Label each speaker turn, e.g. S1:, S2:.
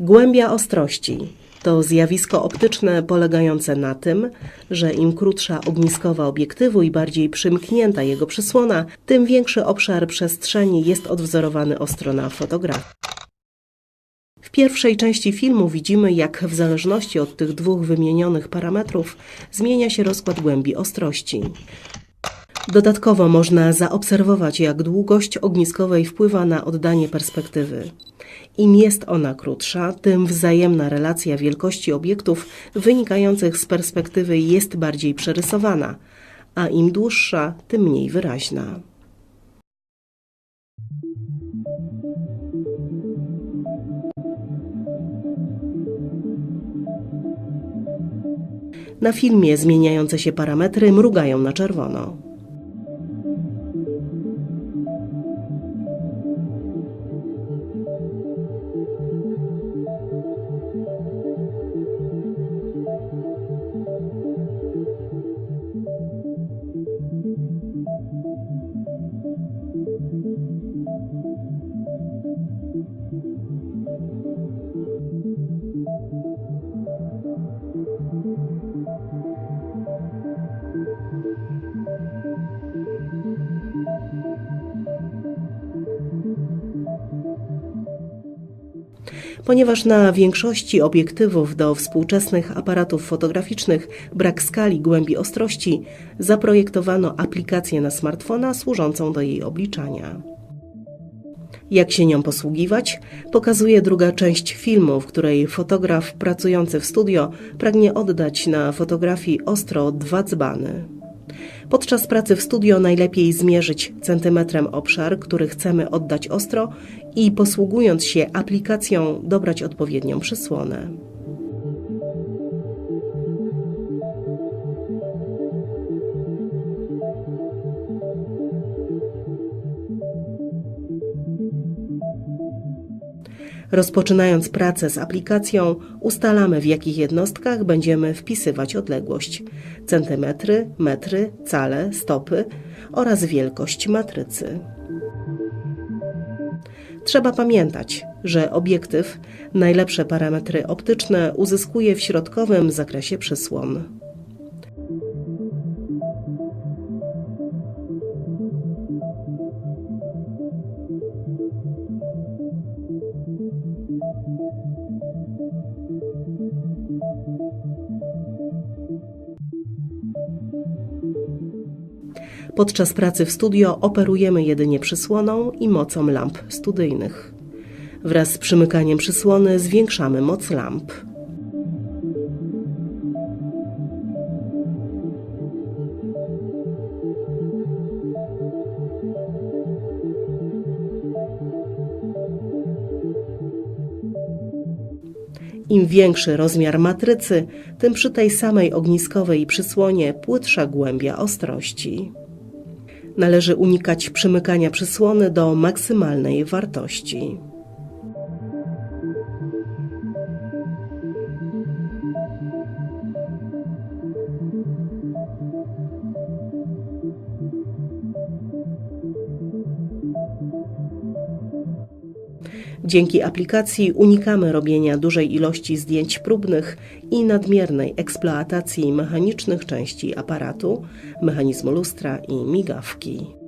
S1: Głębia ostrości to zjawisko optyczne polegające na tym, że im krótsza ogniskowa obiektywu i bardziej przymknięta jego przysłona, tym większy obszar przestrzeni jest odwzorowany ostro na fotografii. W pierwszej części filmu widzimy, jak w zależności od tych dwóch wymienionych parametrów zmienia się rozkład głębi ostrości. Dodatkowo można zaobserwować, jak długość ogniskowej wpływa na oddanie perspektywy. Im jest ona krótsza, tym wzajemna relacja wielkości obiektów wynikających z perspektywy jest bardziej przerysowana, a im dłuższa, tym mniej wyraźna. Na filmie zmieniające się parametry mrugają na czerwono. Ponieważ na większości obiektywów do współczesnych aparatów fotograficznych brak skali głębi ostrości, zaprojektowano aplikację na smartfona służącą do jej obliczania. Jak się nią posługiwać, pokazuje druga część filmu, w której fotograf pracujący w studio pragnie oddać na fotografii ostro dwa dzbany. Podczas pracy w studio najlepiej zmierzyć centymetrem obszar, który chcemy oddać ostro i posługując się aplikacją dobrać odpowiednią przysłonę. Rozpoczynając pracę z aplikacją, ustalamy w jakich jednostkach będziemy wpisywać odległość centymetry, metry, cale, stopy oraz wielkość matrycy. Trzeba pamiętać, że obiektyw najlepsze parametry optyczne uzyskuje w środkowym zakresie przysłon. Podczas pracy w studio operujemy jedynie przysłoną i mocą lamp studyjnych. Wraz z przymykaniem przysłony zwiększamy moc lamp. Im większy rozmiar matrycy, tym przy tej samej ogniskowej przysłonie płytsza głębia ostrości. Należy unikać przymykania przysłony do maksymalnej wartości. Dzięki aplikacji unikamy robienia dużej ilości zdjęć próbnych i nadmiernej eksploatacji mechanicznych części aparatu, mechanizmu lustra i migawki.